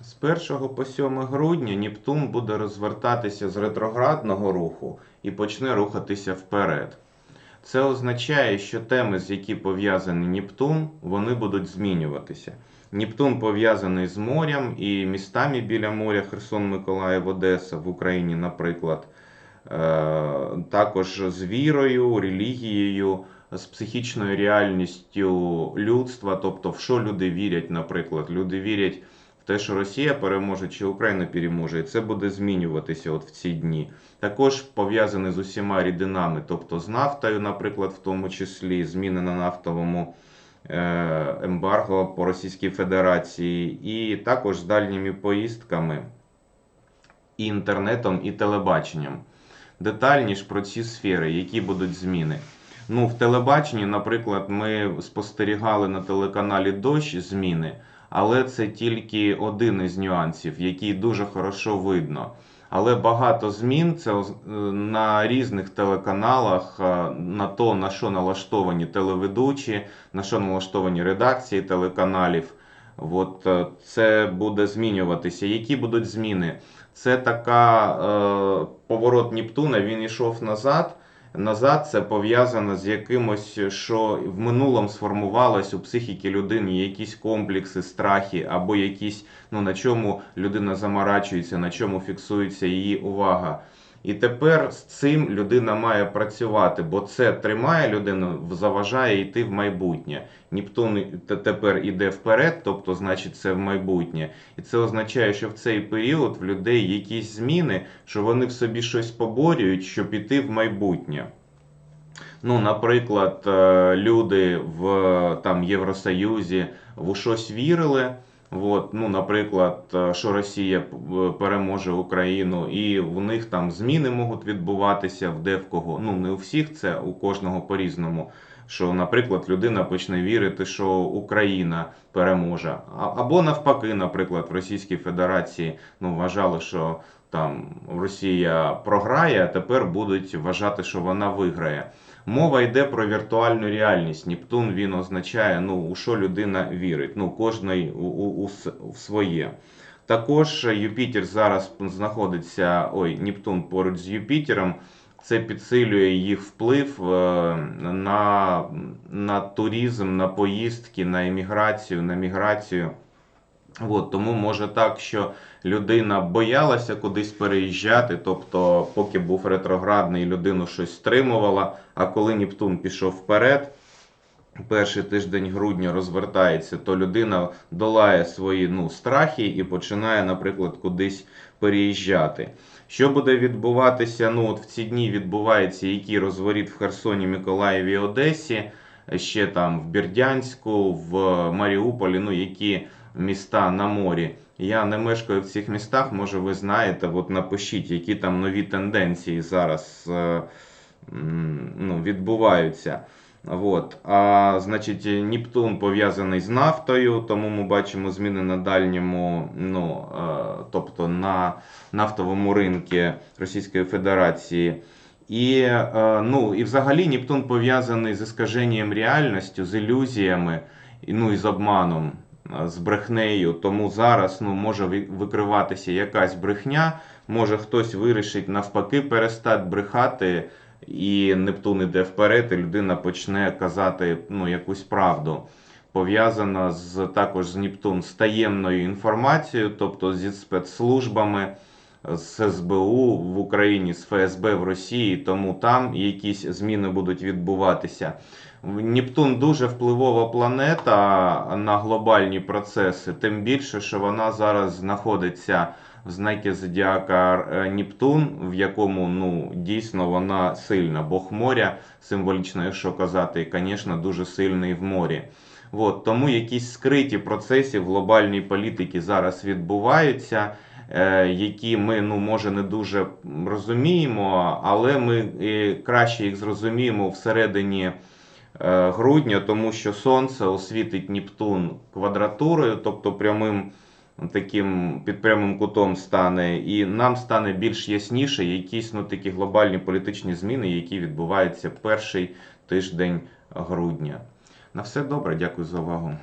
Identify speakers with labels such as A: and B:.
A: З 1 по 7 грудня Нептун буде розвертатися з ретроградного руху і почне рухатися вперед. Це означає, що теми, з які пов'язаний Нептун, вони будуть змінюватися. Нептун пов'язаний з морем і містами біля моря Херсон, Миколаїв, Одеса в Україні, наприклад. Е, Також з вірою, релігією, з психічною реальністю людства, тобто в що люди вірять, наприклад. Люди вірять те, що Росія переможе чи Україна переможе, і це буде змінюватися от в ці дні. Також пов'язаний з усіма рідинами, тобто з нафтою, наприклад, в тому числі зміни на нафтовому е, ембарго по Російській Федерації, і також з дальніми поїздками, і інтернетом, і телебаченням. Детальніше про ці сфери, які будуть зміни. Ну, в телебаченні, наприклад, ми спостерігали на телеканалі Дощ зміни, але це тільки один із нюансів, який дуже хорошо видно. Але багато змін це е, на різних телеканалах, е, на то, на що налаштовані телеведучі, на що налаштовані редакції телеканалів. От е, це буде змінюватися. Які будуть зміни? Це така е, поворот Нептуна, він йшов назад. Назад це пов'язано з якимось, що в минулому сформувалось у психіки людини якісь комплекси, страхи, або якісь, ну на чому людина заморачується, на чому фіксується її увага. І тепер з цим людина має працювати, бо це тримає людину, заважає йти в майбутнє. Нептун тепер іде вперед, тобто, значить, це в майбутнє. І це означає, що в цей період в людей якісь зміни, що вони в собі щось поборюють, щоб іти в майбутнє. Ну, наприклад, е, люди в там, Євросоюзі в щось вірили. От, ну, наприклад, е, що Росія переможе Україну, і в них там зміни можуть відбуватися в де в кого. Ну, не у всіх це, у кожного по-різному. Що, наприклад, людина почне вірити, що Україна переможе. Або навпаки, наприклад, в Російській Федерації ну, вважали, що там Росія програє, а тепер будуть вважати, що вона виграє. Мова йде про віртуальну реальність. Нептун він означає, ну, у що людина вірить. Ну, кожний у, у, у в своє. Також Юпітер зараз знаходиться, ой, Нептун поруч з Юпітером. Це підсилює їх вплив е, на, на туризм, на поїздки, на еміграцію, на міграцію. От, тому може так, що людина боялася кудись переїжджати, тобто, поки був ретроградний, людину щось стримувала, а коли Нептун пішов вперед, перший тиждень грудня розвертається, то людина долає свої ну, страхи і починає, наприклад, кудись переїжджати. Що буде відбуватися? Ну, от в ці дні відбувається який розворіт в Херсоні, Миколаєві, Одесі, ще там в Бердянську, в Маріуполі, ну які міста на морі. Я не мешкаю в цих містах, може ви знаєте, от напишіть, які там нові тенденції зараз е, ну, відбуваються. От. А, значить, Нептун пов'язаний з нафтою, тому ми бачимо зміни на дальньому, ну, е, тобто на нафтовому ринку Російської Федерації. І, е, ну, і взагалі Нептун пов'язаний з іскаженням реальністю, з ілюзіями, ну і з обманом, з брехнею. Тому зараз ну, може викриватися якась брехня, може хтось вирішить навпаки перестати брехати, і Нептун іде вперед, і людина почне казати ну, якусь правду. Пов'язана з також з Нептун з таємною інформацією, тобто зі спецслужбами з СБУ в Україні, з ФСБ в Росії, тому там якісь зміни будуть відбуватися. Нептун дуже впливова планета на глобальні процеси, тим більше, що вона зараз знаходиться в знакі зодіака е, Нептун, в якому ну дійсно вона сильна. Бог моря, символічно, якщо казати, і, звісно, дуже сильний в морі. От, тому якісь скриті процеси в глобальній політиці зараз відбуваються які ми ну може не дуже розуміємо, але ми е, краще їх зрозуміємо всередині е, грудня, тому що Сонце освітить Нептун квадратурою, тобто прямим таким під прямим кутом стане, і нам стане більш ясніше якісь ну такі глобальні політичні зміни, які відбуваються перший тиждень грудня. На все добре, дякую за увагу.